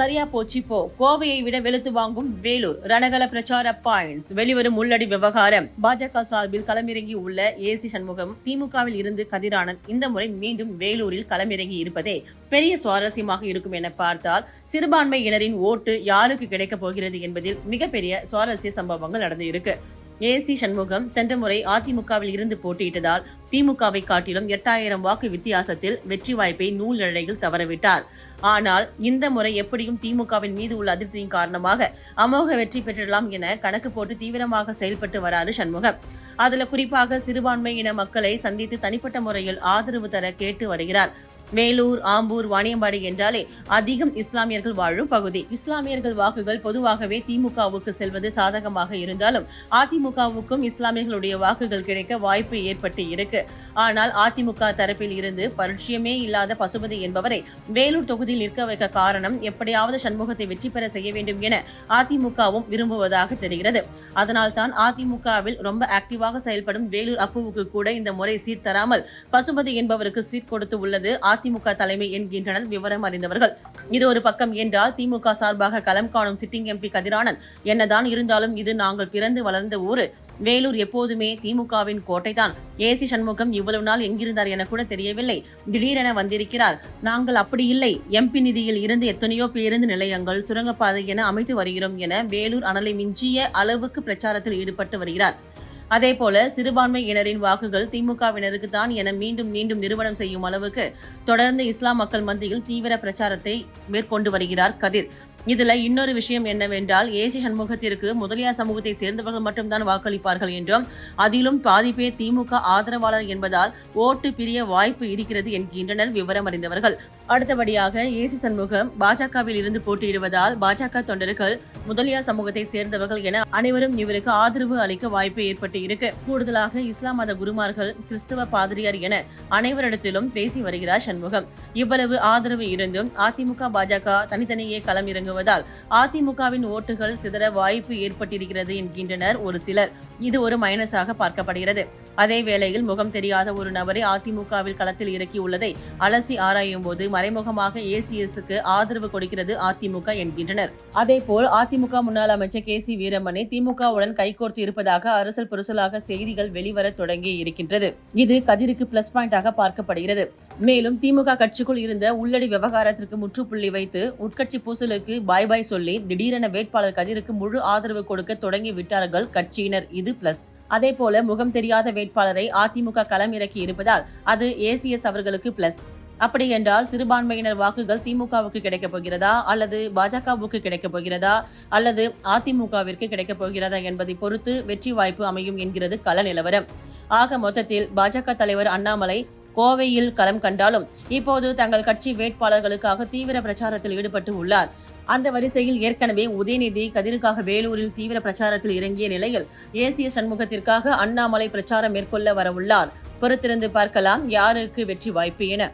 சரியா போச்சு போ கோவையை விட வெளுத்து வாங்கும் வேலூர். ரணகல பிரச்சார பாயிண்ட்ஸ். வெளிவரும் உள்ளடி விவகாரம். பாஜக சார்பில் களமிறங்கி உள்ள ஏசி சண்முகம் திமுகவில் இருந்து கதிரானந்த் இந்த முறை மீண்டும் வேலூரில் களமிறங்கி இருப்பதே பெரிய சுவாரஸ்யமாக இருக்கும் என பார்த்தால் சிறுபான்மையினரின் ஓட்டு யாருக்கு கிடைக்கப் போகிறது என்பதில் மிகப்பெரிய சுவாரஸ்ய சம்பவங்கள் நடந்து இருக்கு. ஏசி சண்முகம் சென்ற முறை அதிமுகவில் இருந்து போட்டியிட்டதால் திமுகவை காட்டிலும் எட்டாயிரம் வாக்கு வித்தியாசத்தில் வெற்றி வாய்ப்பை நூல் நிலையில் தவறவிட்டார். ஆனால் இந்த முறை எப்படியும் திமுகவின் மீது உள்ள அதிருப்தியின் காரணமாக அமோக வெற்றி பெற்றிடலாம் என கணக்கு போட்டு தீவிரமாக செயல்பட்டு வராரு சண்முகம். அதுல குறிப்பாக சிறுபான்மையின மக்களை சந்தித்து தனிப்பட்ட முறையில் ஆதரவு தர கேட்டு வருகிறார். வேலூர் ஆம்பூர் வாணியம்பாடி என்றாலே அதிகம் இஸ்லாமியர்கள் வாழும் பகுதி. இஸ்லாமியர்கள் வாக்குகள் பொதுவாகவே திமுகவுக்கு செல்வது சாதகமாக இருந்தாலும் அதிமுகவுக்கும் இஸ்லாமியர்களுடைய வாக்குகள் கிடைக்க வாய்ப்பு ஏற்பட்டு இருக்கு. ஆனால் அதிமுக தரப்பில் இருந்து பரிட்சயமே இல்லாத பசுபதி என்பவரை வேலூர் தொகுதியில் நிற்க வைக்க காரணம் எப்படியாவது சண்முகத்தை வெற்றி பெற செய்ய வேண்டும் என அதிமுகவும் விரும்புவதாக தெரிகிறது. அதனால் தான் அதிமுகவில் ரொம்ப ஆக்டிவாக செயல்படும் வேலூர் அப்புவுக்கு கூட இந்த முறை சீட் தராமல் பசுபதி என்பவருக்கு சீட் கொடுத்து உள்ளது அதிமுக தலைமை என்கின்றனர் விவரம் அறிந்தவர்கள். இது ஒரு பக்கம் என்றால் திமுக சார்பாக களம் காணும் சிட்டிங் எம்பி கதிரானந்த். என்னதான் இருந்தாலும் இது நாங்கள் பிறந்து வளர்ந்த ஊரு. வேலூர் எப்போதுமே திமுகவின் கோட்டைதான். ஏசி சண்முகம் இவ்வளவு நாள் எங்கிருந்தார் என கூட தெரியவில்லை. திடீரென வந்திருக்கிறார். நாங்கள் அப்படி இல்லை. எம்பி நிதியில் இருந்து எத்தனையோ பேருந்து நிலையங்கள் சுரங்கப்பாதை என அமைத்து வருகிறோம் என வேலூர் அனலை மிஞ்சிய அளவுக்கு பிரச்சாரத்தில் ஈடுபட்டு வருகிறார். அதேபோல சிறுபான்மையினரின் வாக்குகள் திமுகவினருக்கு தான் என மீண்டும் மீண்டும் நிறுவனம் செய்யும் அளவுக்கு தொடர்ந்து இஸ்லாம் மக்கள் மத்தியில் தீவிர பிரச்சாரத்தை மேற்கொண்டு வருகிறார் கதிர். இதுல இன்னொரு விஷயம் என்னவென்றால் ஏசி சண்முகத்திற்கு முதலியார் சமூகத்தை சேர்ந்தவர்கள் மட்டும்தான் வாக்களிப்பார்கள் என்றும் அதிலும் பாதி பேர் திமுக ஆதரவாளர் என்பதால் ஓட்டு பிரிய வாய்ப்பு இருக்கிறது என்கின்றனர் விவரம் அறிந்தவர்கள். அடுத்தபடியாக ஏசி சண்முகம் பாஜகவில் இருந்து போட்டியிடுவதால் பாஜக தொண்டர்கள் முதலியார் சமூகத்தை சேர்ந்தவர்கள் என அனைவரும் இவருக்கு ஆதரவு அளிக்க வாய்ப்பு ஏற்பட்டு இருக்கு. கூடுதலாக இஸ்லாம் மத குருமார்கள் கிறிஸ்தவ பாதிரியார் என அனைவரிடத்திலும் பேசி வருகிறார் சண்முகம். இவ்வளவு ஆதரவு இருந்தும் அதிமுக பாஜக தனித்தனியே களம் இறங்குவதால் அதிமுகவின் ஓட்டுகள் சிதற வாய்ப்பு ஏற்பட்டிருக்கிறது என்கின்றனர் ஒரு சிலர். இது ஒரு மைனஸாக பார்க்கப்படுகிறது. அதே வேளையில் முகம் தெரியாத ஒரு நபரை அதிமுகவில் களத்தில் இறக்கியுள்ளதை அலசி ஆராயும் போது மறைமுகமாக ஏசிஎஸ்க்கு ஆதரவு கொடுக்கிறது அதிமுக என்கின்றனர். அதேபோல் அதிமுக முன்னாள் அமைச்சர் கே சி வீரமணி திமுகவுடன் கைகோர்த்து இருப்பதாக அரசல் புரசலாக செய்திகள் வெளிவர தொடங்கி இருக்கின்றது. இது கதிருக்கு பிளஸ் பாயிண்டாக பார்க்கப்படுகிறது. மேலும் திமுக கட்சிக்குள் இருந்த உள்ளடி விவகாரத்திற்கு முற்றுப்புள்ளி வைத்து உட்கட்சி பூசலுக்கு பாய் பாய் சொல்லி திடீரென வேட்பாளர் கதிருக்கு முழு ஆதரவு கொடுக்க தொடங்கி விட்டார்கள் கட்சியினர். இது பிளஸ் அதே போல முகம் தெரியாத வேட்பாளரை அதிமுக களம் இறக்கி இருப்பதால் அது ஏசிஎஸ் அவர்களுக்கு பிளஸ் அப்படி என்றால் சிறுபான்மையினர் வாக்குகள் திமுகவுக்கு கிடைக்கப் போகிறதா? அல்லது பாஜகவுக்கு கிடைக்கப் போகிறதா? அல்லது அதிமுகவிற்கு கிடைக்கப் போகிறதா என்பதை பொறுத்து வெற்றி வாய்ப்பு அமையும் என்கிறது கள நிலவரம். ஆக மொத்தத்தில் பாஜக தலைவர் அண்ணாமலை கோவையில் களம் கண்டாலும் இப்போது தங்கள் கட்சி வேட்பாளர்களுக்காக தீவிர பிரச்சாரத்தில் ஈடுபட்டு உள்ளார். அந்த வரிசையில் ஏற்கனவே உதயநிதி கதிருக்காக வேலூரில் தீவிர பிரச்சாரத்தில் இறங்கிய நிலையில் ஏசிய சண்முகத்திற்காக அண்ணாமலை பிரச்சாரம் மேற்கொள்ள வரவுள்ளார். பொறுத்திருந்து பார்க்கலாம் யாருக்கு வெற்றி வாய்ப்பு என.